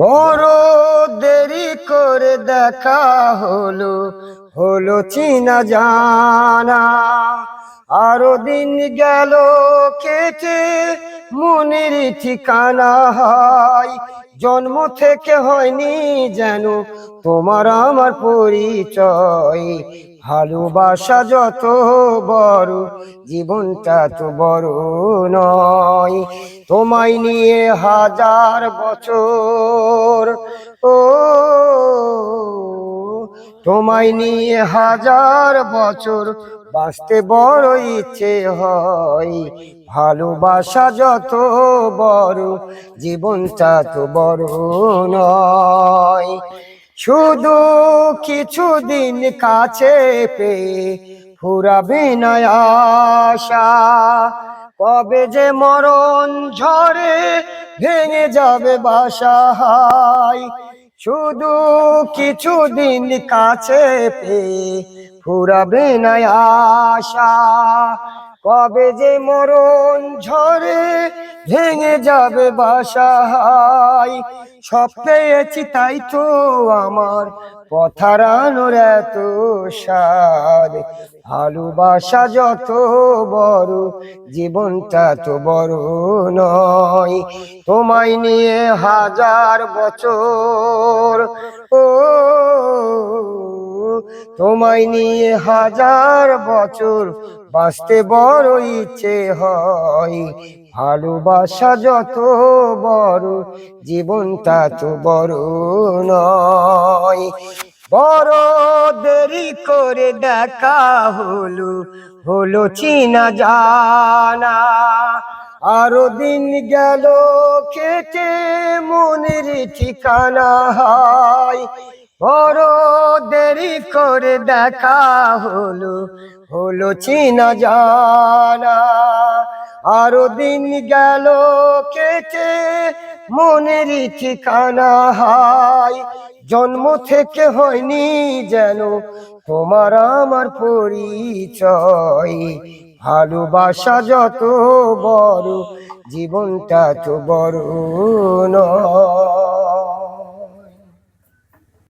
বড় দেরি করে দেখা হলো হলো চিনা জানা। আরও দিন গেল কেটে, মনের ঠিকানা হয় জন্ম থেকে হয়নি যেন তোমার আমার পরিচয়। ভালোবাসা যত বড়, জীবনটা তো বড় নয়। তোমায় নিয়ে হাজার বছর, ও তোমায় নিয়ে হাজার বছর বাঁচতে বড় ইচ্ছে হয়। ভালোবাসা যত বড় জীবনটা তো বড় নয়। শুধু কিছুদিন কাছে পেয়ে ফুরাবে না আশা কবে যে মরণ ঝরে ভেঙে যাবে বাসা হায় শুধু কিছুদিন কাছে পে ফুরাবে না আশা। কবে যে মরণ ঝরে ভেঙে যাবে বাসা হায় সব পেয়েছি তাই তো আমার পথারানোর এত স্বাদ। ভালোবাসা যত বড়, জীবনটা তো বড় নয়। তোমায় নিয়ে হাজার বছর, ও তোমায় নিয়ে হাজার বছর বাঁচতে বড় ইচ্ছে হয়। ভালোবাসা যত বড়, জীবনটা তো বড় নয়। বড় দেরি করে দেখা হলো হলো চিনা জানা। আরও দিন গেল, কেটে মনের ঠিকানা হয় বড় দেরি করে দেখা হলো হলো চিনা জানা। আরও দিন গেল, কেটে মনের ঠিকানা হাই। জন্ম থেকে হয়নি যেন তোমার আমার পরিচয়। ভালোবাসা যত বড়, জীবনটা তো বড় নয়।